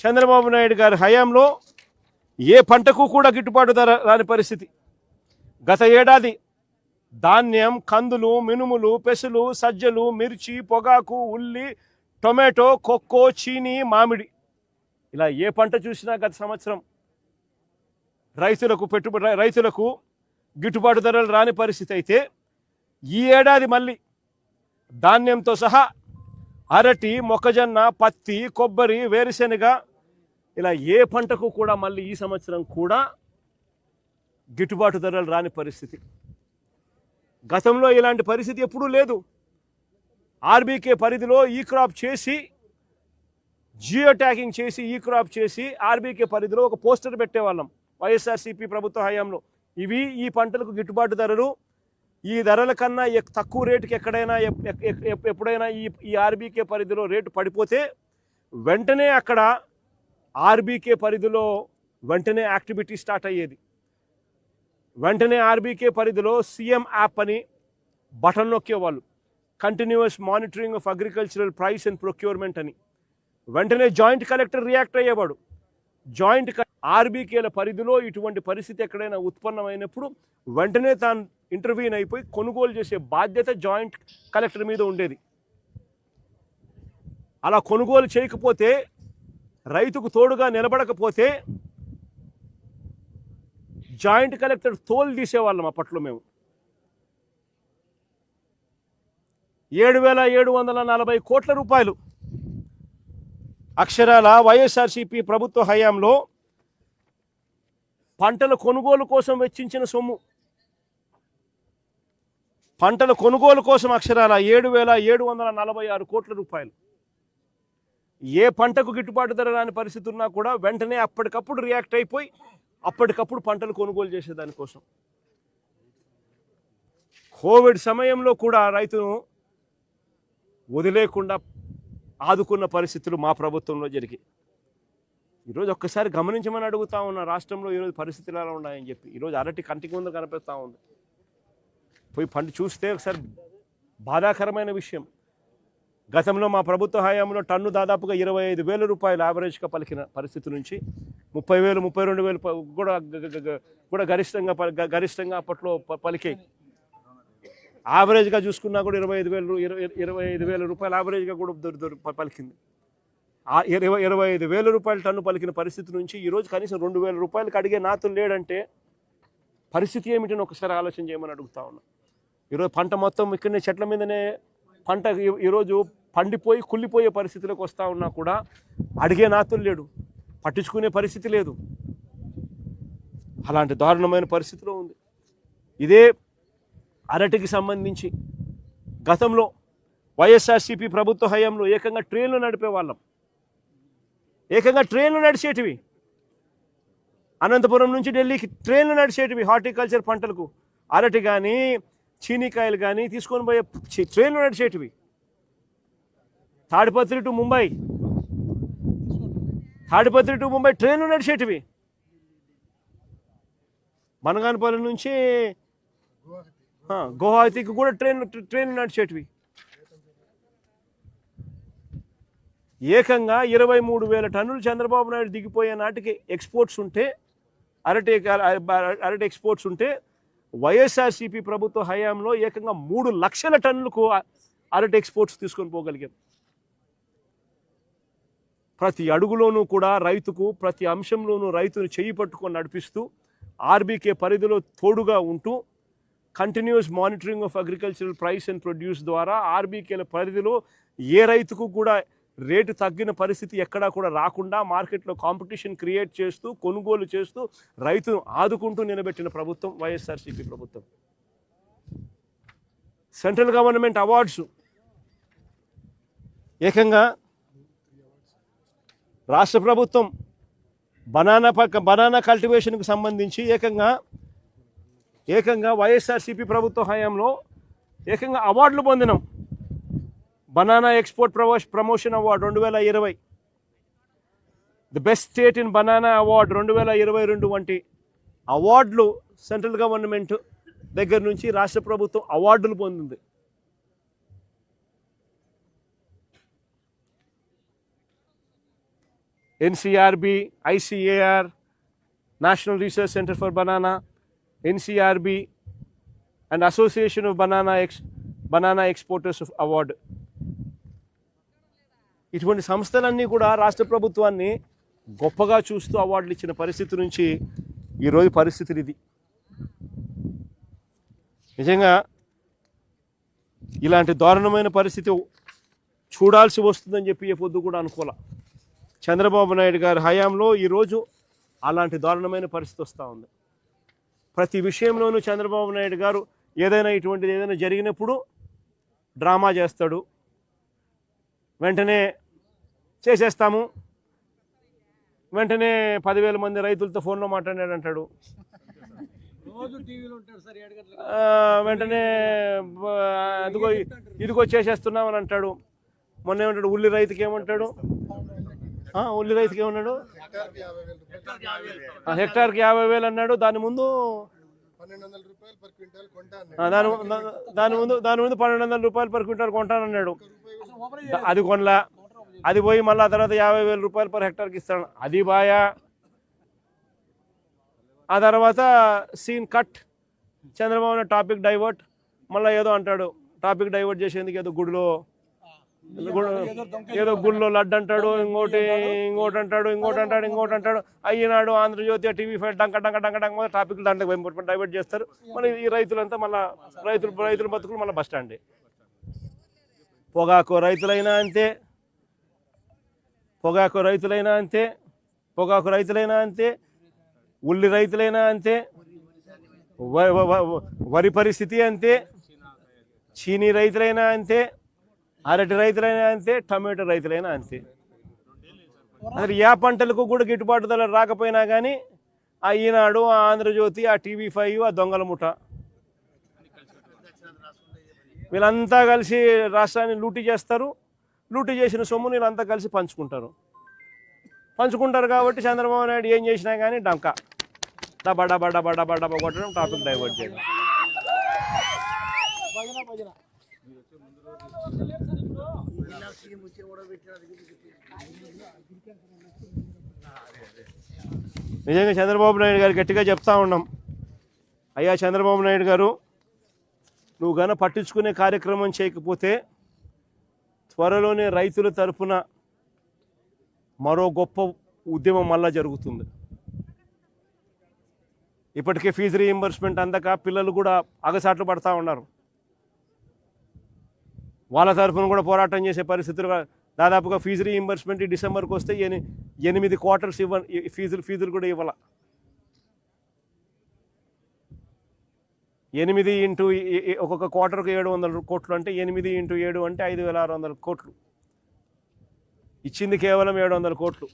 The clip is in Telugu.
చంద్రబాబు నాయుడు గారి హయాంలో ఏ పంటకు కూడా గిట్టుబాటు ధర రాని పరిస్థితి. గత ఏడాది ధాన్యం కందులు మినుములు పెసలు సజ్జలు మిర్చి పొగాకు ఉల్లి టొమాటో కొక్కో చీని మామిడి ఇలా ఏ పంట చూసినా గత సంవత్సరం రైతులకు పెట్టుబడి రైతులకు గిట్టుబాటు ధరలు రాని పరిస్థితి అయితే ఈ ఏడాది మళ్ళీ ధాన్యంతో సహా అరటి మొక్కజొన్న పత్తి కొబ్బరి వేరుశెనగ ఇలా ఏ పంటకు కూడా మళ్ళీ ఈ సంవత్సరం కూడా గిట్టుబాటు ధరలు రాని పరిస్థితి. గతంలో ఇలాంటి పరిస్థితి ఎప్పుడూ లేదు. ఆర్బీకే పరిధిలో ఈ క్రాప్ చేసి జియో ట్యాగింగ్ చేసి ఈ క్రాప్ చేసి ఆర్బీకే పరిధిలో ఒక పోస్టర్ పెట్టేవాళ్ళం. వైఎస్ఆర్సీపీ ప్రభుత్వ హయాంలో. ఇవి ఈ పంటలకు గిట్టుబాటు ధరలు ఈ ధరల కన్నా తక్కువ రేటుకి ఎక్కడైనా ఎప్పుడైనా ఈ ఈ ఆర్బీకే పరిధిలో రేటు పడిపోతే వెంటనే అక్కడ ఆర్బీకే పరిధిలో వెంటనే యాక్టివిటీ స్టార్ట్ అయ్యేది. వెంటనే ఆర్బీకే పరిధిలో సీఎం యాప్ అని button నొక్కేవాళ్ళు. Continuous monitoring of agricultural price and procurement అని. వెంటనే జాయింట్ కలెక్టర్ రియాక్ట్ అయ్యేవాడు. జాయింట్ ఆర్బీకేల పరిధిలో ఇటువంటి పరిస్థితి ఎక్కడైనా ఉత్పన్నమైనప్పుడు వెంటనే తాను ఇంటర్వ్యూన్ అయిపోయి కొనుగోలు చేసే బాధ్యత జాయింట్ కలెక్టర్ మీద ఉండేది. అలా కొనుగోలు చేయకపోతే రైతుకు తోడుగా నిలబడకపోతే జాయింట్ కలెక్టర్ తోలు తీసేవాళ్ళం అప్పట్లో మేము. ఏడు వేల ఏడు వందల నలభై కోట్ల రూపాయలు. అక్షరాల వైఎస్ఆర్సీపీ ప్రభుత్వ హయాంలో పంటల కొనుగోలు కోసం వెచ్చించిన సొమ్ము. పంటల కొనుగోలు కోసం అక్షరాల ఏడు వేల ఏడు వందల నలభై ఆరు కోట్ల రూపాయలు. ఏ పంటకు గిట్టుబాటు ధర రాని పరిస్థితి ఉన్నా కూడా వెంటనే అప్పటికప్పుడు రియాక్ట్ అయిపోయి అప్పటికప్పుడు పంటలు కొనుగోలు చేసేదానికోసం కోవిడ్ సమయంలో కూడా రైతును వదిలేకుండా ఆదుకున్న పరిస్థితులు మా ప్రభుత్వంలో జరిగాయి. ఈరోజు ఒక్కసారి గమనించమని అడుగుతా ఉన్న రాష్ట్రంలో ఈరోజు పరిస్థితులు ఎలా ఉన్నాయని చెప్పి. ఈరోజు అరటి కంటికి ముందు కనిపిస్తూ ఉంది. పోయి పంట చూస్తే ఒకసారి బాధాకరమైన విషయం. గతంలో మా ప్రభుత్వ హయాంలో టన్ను దాదాపుగా ఇరవై ఐదు వేల రూపాయలు యావరేజ్గా పలికిన పరిస్థితి నుంచి ముప్పై వేలు ముప్పై రెండు వేలు కూడా కూడా గరిష్టంగా ప- గరిష్టంగా అప్పట్లో పలికాయి. యావరేజ్గా చూసుకున్నా కూడా ఇరవై ఐదు వేలు ఇరవై ఇరవై ఐదు వేల రూపాయలు యావరేజ్గా కూడా పలికింది. ఆ ఇరవై ఇరవై ఐదు వేల రూపాయలు టన్ను పలికిన పరిస్థితి నుంచి ఈరోజు కనీసం రెండు వేల రూపాయలు అడిగే నాతులు లేడంటే పరిస్థితి ఏమిటని ఒకసారి ఆలోచన చేయమని అడుగుతా ఉన్నా. ఈరోజు పంట మొత్తం ఇక్కడనే చెట్ల మీదనే పంట ఈరోజు పండిపోయి కుళ్ళిపోయే పరిస్థితిలోకి వస్తూ ఉన్నా కూడా అడిగే నాతులు లేడు. పట్టించుకునే పరిస్థితి లేదు. అలాంటి దారుణమైన పరిస్థితిలో ఉంది. ఇదే అరటికి సంబంధించి గతంలో వైఎస్ఆర్సీపీ ప్రభుత్వ హయాంలో ఏకంగా ట్రైన్లు నడిపే వాళ్ళం. ఏకంగా ట్రైన్లు నడిచేటివి. అనంతపురం నుంచి ఢిల్లీకి ట్రైన్లు నడిచేటివి హార్టికల్చర్ పంటలకు. అరటి కానీ చీనీకాయలు కానీ తీసుకొని పోయే చి- ట్రైన్లు నడిచేటివి తాడిపత్రి టు ముంబై. తాడిపత్రి టు ముంబై ట్రైన్లు నడిచేటివి మనగానపల్లి నుంచి ఆ, కూడా ట్రైన్ ట్రైన్లు నడిచేటివి ఏకంగా ఇరవై మూడు వేల టన్నులు చంద్రబాబు నాయుడు దిగిపోయే నాటికి ఎక్స్పోర్ట్స్ ఉంటే అరటి అరటి ఎక్స్పోర్ట్స్ ఉంటే వైఎస్ఆర్సీపీ ప్రభుత్వ హయాంలో ఏకంగా మూడు లక్షల టన్నులకు అరటి ఎక్స్పోర్ట్స్ తీసుకొని పోగలిగాం. ప్రతి అడుగులోనూ కూడా రైతుకు ప్రతి అంశంలోనూ రైతును చేయి పట్టుకొని నడిపిస్తూ ఆర్బీకే పరిధిలో తోడుగా ఉంటూ continuous monitoring of agricultural price and produce ద్వారా ఆర్బీకేల పరిధిలో ఏ రైతుకు కూడా రేటు తగ్గిన పరిస్థితి ఎక్కడా కూడా రాకుండా మార్కెట్లో కాంపిటీషన్ క్రియేట్ చేస్తూ కొనుగోలు చేస్తూ రైతును ఆదుకుంటూ నిలబెట్టిన ప్రభుత్వం వైఎస్ఆర్సీపీ ప్రభుత్వం. సెంట్రల్ గవర్నమెంట్ అవార్డ్స్ ఏకంగా రాష్ట్ర ప్రభుత్వం బనానా పక్క బనానా కల్టివేషన్కు సంబంధించి ఏకంగా ఏకంగా వైఎస్ఆర్సీపీ ప్రభుత్వ హయాంలో ఏకంగా అవార్డులు పొందినాం. బనానా ఎక్స్పోర్ట్ ప్రమోష్ ప్రమోషన్ అవార్డు రెండు వేల ఇరవై. The best state in banana award రెండు వేల ఇరవై రెండు వంటి అవార్డులు సెంట్రల్ గవర్నమెంట్ దగ్గర నుంచి రాష్ట్ర ప్రభుత్వం అవార్డులు పొందింది. NCRB ICAR national research centre for banana NCRB and association of banana X banana exporters award ఇటువంటి సంస్థలన్నీ కూడా రాష్ట్ర ప్రభుత్వాన్ని గొప్పగా చూస్తూ అవార్డులు ఇచ్చిన పరిస్థితి నుంచి ఈరోజు పరిస్థితులు ఇది. నిజంగా ఇలాంటి దారుణమైన పరిస్థితి చూడాల్సి వస్తుందని చెప్పి ఏ పొద్దు కూడా అనుకోలే. చంద్రబాబు నాయుడు గారి హయాంలో ఈరోజు అలాంటి దారుణమైన పరిస్థితి వస్తూ ఉంది. ప్రతి విషయంలోనూ చంద్రబాబు నాయుడు గారు ఏదైనా ఇటువంటిది ఏదైనా జరిగినప్పుడు డ్రామా చేస్తాడు. వెంటనే చేసేస్తాము. వెంటనే పదివేల మంది రైతులతో ఫోన్లో మాట్లాడాడు అంటాడు వెంటనే బ- ఇదిగో చేసేస్తున్నామని అంటాడు. మొన్న ఏమంటాడు ఉల్లి రైతుకి ఏమంటాడు? ఉల్లి రైతుకి ఏమన్నాడు? ఆ, హెక్టార్కి యాభై వేలు అన్నాడు. దాని ముందు దాని దాని ముందు దాని ముందు పన్నెండు వందల రూపాయలు పర్ క్వింటాల్ కొంటానన్నాడు. అది కొనలా. అది పోయి మళ్ళీ ఆ తర్వాత యాభై వేల రూపాయలు పర్ హెక్టార్కి ఇస్తాడు. అది బాయా. ఆ తర్వాత scene cut. Chandrababu topic divert. మళ్ళీ ఏదో అంటాడు. టాపిక్ డైవర్ట్ చేసేందుకు ఏదో గుడిలో ఏదో గుడిలో లడ్డు అంటాడు ఇంకోటి ఇంకోటి అంటాడు ఇంకోటి అంటాడు ఇంకోటి అంటాడు. అయ్యినాడు ఆంధ్రజ్యోతి టీవీ ఫైవ్ డంక డంక డంక డంక టాపిక్ దాంట్లో డైవర్ట్ చేస్తారు. మళ్ళీ ఈ రైతులంతా మళ్ళీ రైతులు రైతుల బతుకులు మళ్ళీ బస్ పొగాకు రైతులైనా అంతే. పొగాకు రైతులైనా అంతే పొగాకు రైతులైనా అంతే ఉల్లి రైతులైనా అంతే వరి పరిస్థితి అంతే చీనీ రైతులైనా అంతే అరటి రైతులైనా అంతే టమాటో రైతులైనా అంతే. అసలు ఏ పంటలకు కూడా గిట్టుబాటు ధర రాకపోయినా కానీ ఆ ఈనాడు ఆ ఆంధ్రజ్యోతి ఆ టీవీ ఫైవ్ ఆ దొంగల ముఠ. వీళ్ళంతా కలిసి రాష్ట్రాన్ని లూటీ చేస్తారు. లూటీ చేసిన సొమ్ము వీళ్ళంతా కలిసి పంచుకుంటారు పంచుకుంటారు కాబట్టి చంద్రబాబు నాయుడు ఏం చేసినా కానీ డంక. డబ్బా డబ్బా డబ్బా డబ్బా డబ్బా కొట్టడం టాపిక్ డైవర్ట్ చేయడం. నిజంగా చంద్రబాబు నాయుడు గారు గట్టిగా చెప్తా ఉన్నాం. అయ్యా చంద్రబాబు నాయుడు గారు నువ్వు గన పట్టించుకునే కార్యక్రమం చేయకపోతే త్వరలోనే రైతుల తరపున మరో గొప్ప ఉద్యమం మళ్ళా జరుగుతుంది. ఇప్పటికే ఫీజు రీఎంబర్స్మెంట్ అందక పిల్లలు కూడా అగసాట్లు పడతా ఉన్నారు. వాళ్ళ తరఫున కూడా పోరాటం చేసే పరిస్థితులు దాదాపుగా ఫీజు రీఎంబర్స్మెంట్ డిసెంబర్కి వస్తే ఎని ఎనిమిది క్వార్టర్స్ ఇవ్వ ఫీజులు ఫీజులు కూడా ఇవ్వాలి. ఎనిమిది ఇంటూ ఒక్కొక్క క్వార్టర్కు ఏడు వందల కోట్లు అంటే ఎనిమిది ఇంటూ ఏడు అంటే ఐదు వేల ఆరు వందల కోట్లు. ఇచ్చింది కేవలం ఏడు వందల కోట్లు.